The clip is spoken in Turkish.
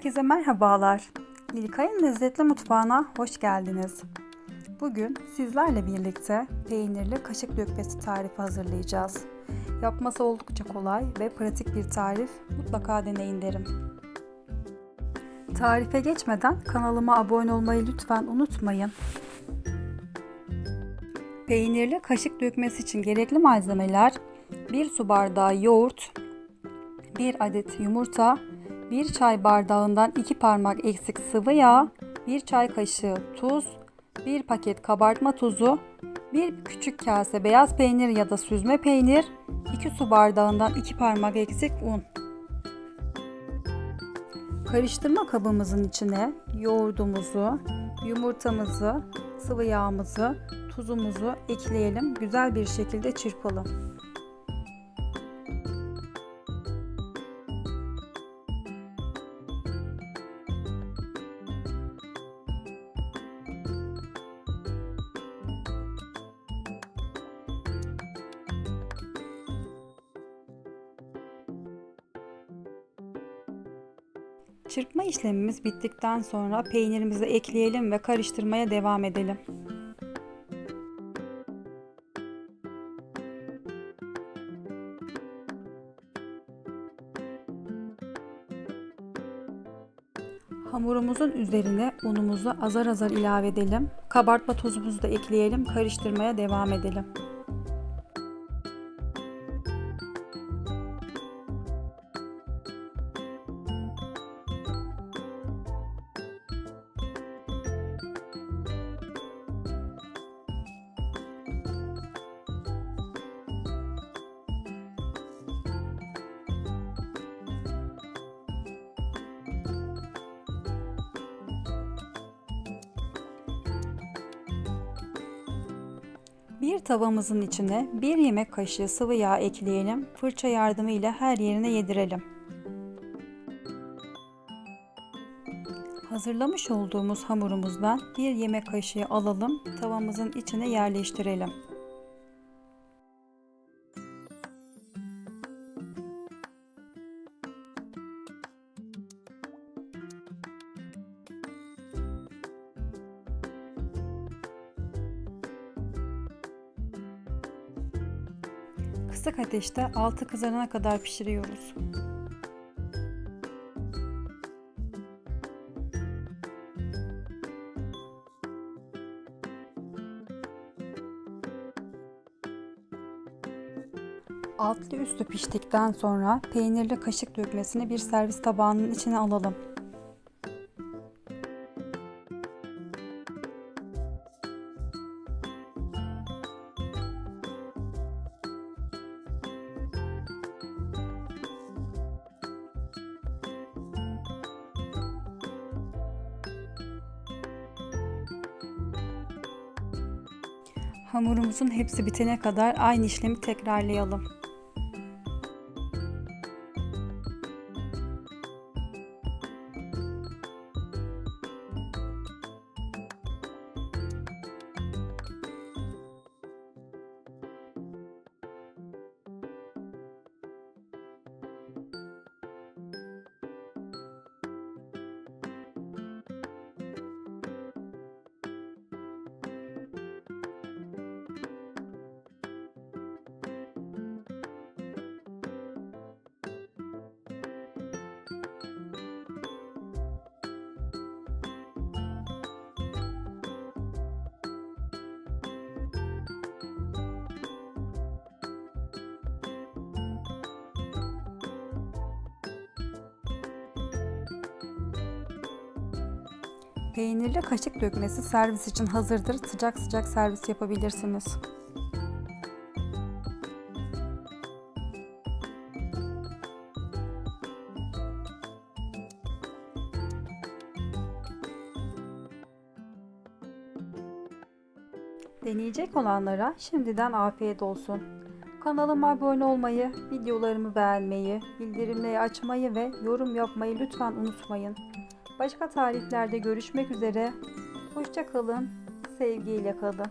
Herkese merhabalar. İlkay'ın lezzetli mutfağına hoş geldiniz. Bugün sizlerle birlikte peynirli kaşık dökmesi tarifi hazırlayacağız. Yapması oldukça kolay ve pratik bir tarif. Mutlaka deneyin derim. Tarife geçmeden kanalıma abone olmayı lütfen unutmayın. Peynirli kaşık dökmesi için gerekli malzemeler 1 su bardağı yoğurt, 1 adet yumurta, 1 çay bardağından 2 parmak eksik sıvı yağ, 1 çay kaşığı tuz, 1 paket kabartma tuzu, 1 küçük kase beyaz peynir ya da süzme peynir, 2 su bardağından 2 parmak eksik un. Karıştırma kabımızın içine yoğurdumuzu, yumurtamızı, sıvı yağımızı, tuzumuzu ekleyelim. Güzel bir şekilde çırpalım. Çırpma işlemimiz bittikten sonra peynirimizi ekleyelim ve karıştırmaya devam edelim. Hamurumuzun üzerine unumuzu azar azar ilave edelim. Kabartma tozumuzu da ekleyelim. Karıştırmaya devam edelim. Bir tavamızın içine bir yemek kaşığı sıvı yağ ekleyelim. Fırça yardımıyla her yerine yedirelim. Hazırlamış olduğumuz hamurumuzdan bir yemek kaşığı alalım. Tavamızın içine yerleştirelim. Kısık ateşte altı kızarana kadar pişiriyoruz. Altlı üstü piştikten sonra peynirli kaşık dökmesini bir servis tabağının içine alalım. Hamurumuzun hepsi bitene kadar aynı işlemi tekrarlayalım. Peynirli kaşık dökmesi servis için hazırdır. Sıcak sıcak servis yapabilirsiniz. Deneyecek olanlara şimdiden afiyet olsun. Kanalıma abone olmayı, videolarımı beğenmeyi, bildirimleri açmayı ve yorum yapmayı lütfen unutmayın. Başka tariflerde görüşmek üzere. Hoşça kalın, sevgiyle kalın.